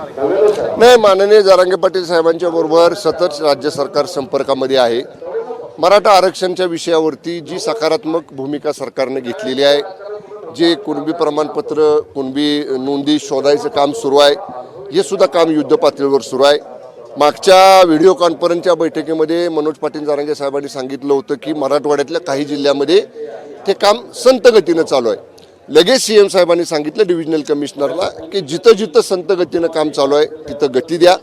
नाही माननीय जारांगे पाटील साहेबांच्या बरोबर सतत राज्य सरकार संपर्कामध्ये आहे. मराठा आरक्षणच्या विषयावरती जी सकारात्मक भूमिका सरकारने घेतलेली आहे जे कुणबी प्रमाणपत्र कुणबी नोंदी शोधायचं काम सुरू आहे हे सुद्धा काम युद्ध पातळीवर सुरू आहे. मागच्या व्हिडिओ कॉन्फरन्सच्या बैठकीमध्ये मनोज पाटील जरांगे साहेबांनी सांगितलं होतं की मराठवाड्यातल्या काही जिल्ह्यामध्ये ते काम संत गतीनं चालू आहे. लगेच सी एम साहेबांनी सांगितलं डिव्हिजनल कमिशनरला की जिथं जिथं संत गतीनं काम चालू आहे तिथं गती द्या.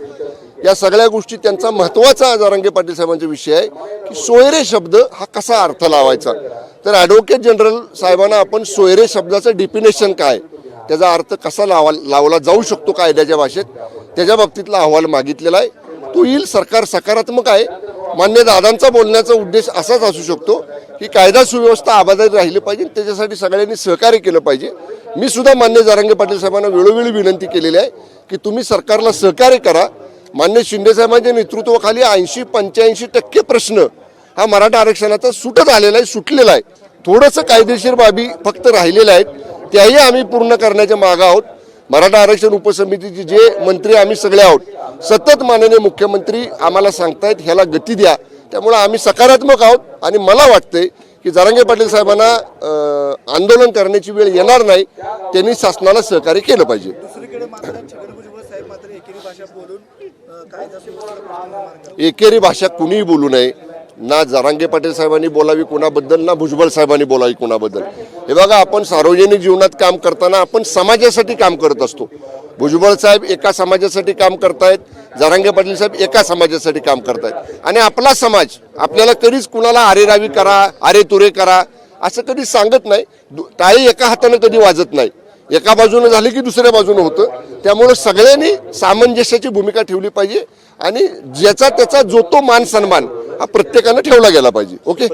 या सगळ्या गोष्टी त्यांचा महत्त्वाचा जारांगे पाटील साहेबांचा विषय आहे की सोयरे शब्द हा कसा अर्थ लावायचा? तर ॲडव्होकेट जनरल साहेबांना आपण सोयरे शब्दाचं डिफिनेशन काय? त्याचा अर्थ कसा लावा लावला जाऊ शकतो कायद्याच्या भाषेत? त्याच्या बाबतीतला अहवाल मागितलेला आहे. तो येईल सरकार सकारात्मक आहे. मान्य दादांचा बोलण्याचा उद्देश असाच असू शकतो की कायदा सुव्यवस्था आबादारी राहिली पाहिजे त्याच्यासाठी सगळ्यांनी सहकार्य केलं पाहिजे. मी सुद्धा मान्य जारांगे पाटील साहेबांना वेळोवेळी विनंती केलेली आहे की तुम्ही सरकारला सहकार्य करा. मान्य शिंदे साहेबांच्या नेतृत्वाखाली ऐंशी पंच्याऐंशी टक्के प्रश्न हा मराठा आरक्षणाचा सुटत आलेला आहे सुटलेला आहे. थोडंसं कायदेशीर बाबी फक्त राहिलेल्या आहेत त्याही आम्ही पूर्ण करण्याच्या मागं आहोत. मराठा आरक्षण उपसमितीचे जे मंत्री आम्ही सगळे आहोत सतत माननीय मुख्यमंत्री आम्हाला सांगतायत ह्याला गती द्या. त्यामुळे आम्ही सकारात्मक आहोत आणि मला वाटतंय की जरांगे पाटील साहेबांना आंदोलन करण्याची वेळ येणार नाही त्यांनी शासनाला सहकार्य केलं पाहिजे. एकेरी भाषा कुणीही बोलू नये. ना जरांगे पाटील साहेबांनी बोलावी कोणाबद्दल ना भुजबळ साहेबांनी बोलावी कोणाबद्दल. हे बघा आपण सार्वजनिक जीवनात काम करताना आपण समाजासाठी काम करत असतो. भुजबळ साहेब एका समाजासाठी काम करतायत जरांगे पाटील साहेब एका समाजासाठी काम करतायत. आणि आपला समाज आपल्याला कधीच कुणाला अरेरावी करा अरे तुरे करा असं कधी सांगत नाही. टाळी एका हाताने कधी वाजत नाही. एका बाजूनं झाली की दुसऱ्या बाजूनं होतं. त्यामुळे सगळ्यांनी सामंजस्याची भूमिका ठेवली पाहिजे आणि ज्याचा त्याचा जो तो मान सन्मान हा प्रत्येकानं ठेवला गेला पाहिजे. ओके?